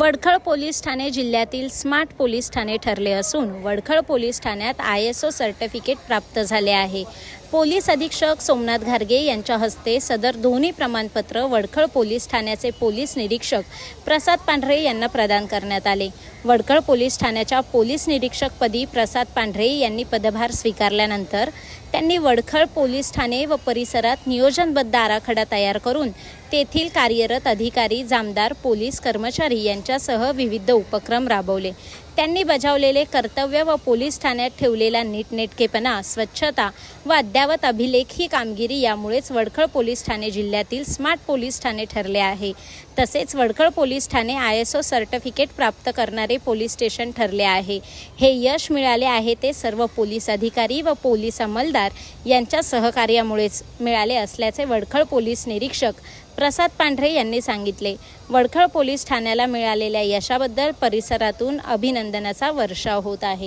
Wadkhal police Thane जिल्ह्यातील smart police ठाणे ठरले असून वडखळ पोलीस ठाण्यात आय एस ओ सर्टिफिकेट प्राप्त झाले आहे. पोलीस अधीक्षक सोमनाथ घारगे यांच्या हस्ते सदर दोन्ही प्रमाणपत्र वडखळ पोलीस ठाण्याचे पोलीस निरीक्षक प्रसाद पांढरे यांना प्रदान करण्यात आले. वडखळ पोलीस ठाण्याच्या पोलीस निरीक्षकपदी प्रसाद पांढरे यांनी पदभार स्वीकारल्यानंतर त्यांनी वडखळ पोलीस ठाणे व परिसरात नियोजनबद्ध आराखडा तयार करून तेथील कार्यरत अधिकारी जामदार पोलीस कर्मचारी यांच्यासह विविध उपक्रम राबवले. त्यांनी बजावलेले कर्तव्य व पोलीस ठाण्यात ठेवलेला नीटनेटकेपणा स्वच्छता व अद्ययावत अभिलेख ही कामगिरी यामुळेच वडखळ पोलीस ठाणे जिल्ह्यातील स्मार्ट पोलीस ठाणे ठरले आहे. तसेच वडखळ पोलीस ठाणे आय एस ओ सर्टिफिकेट प्राप्त करणारे पोलीस स्टेशन ठरले आहे. हे यश मिळाले आहे ते सर्व पोलीस अधिकारी व पोलीस अंमलदार यांच्या सहकार्यामुळेच मिळाले असल्याचे वडखळ पोलीस निरीक्षक प्रसाद पांढरे यांनी सांगितले. वडखळ पोलीस ठाण्याला मिळालेल्या यशाबद्दल परिसरातून अभिनंदनाचा वर्षाव होत आहे.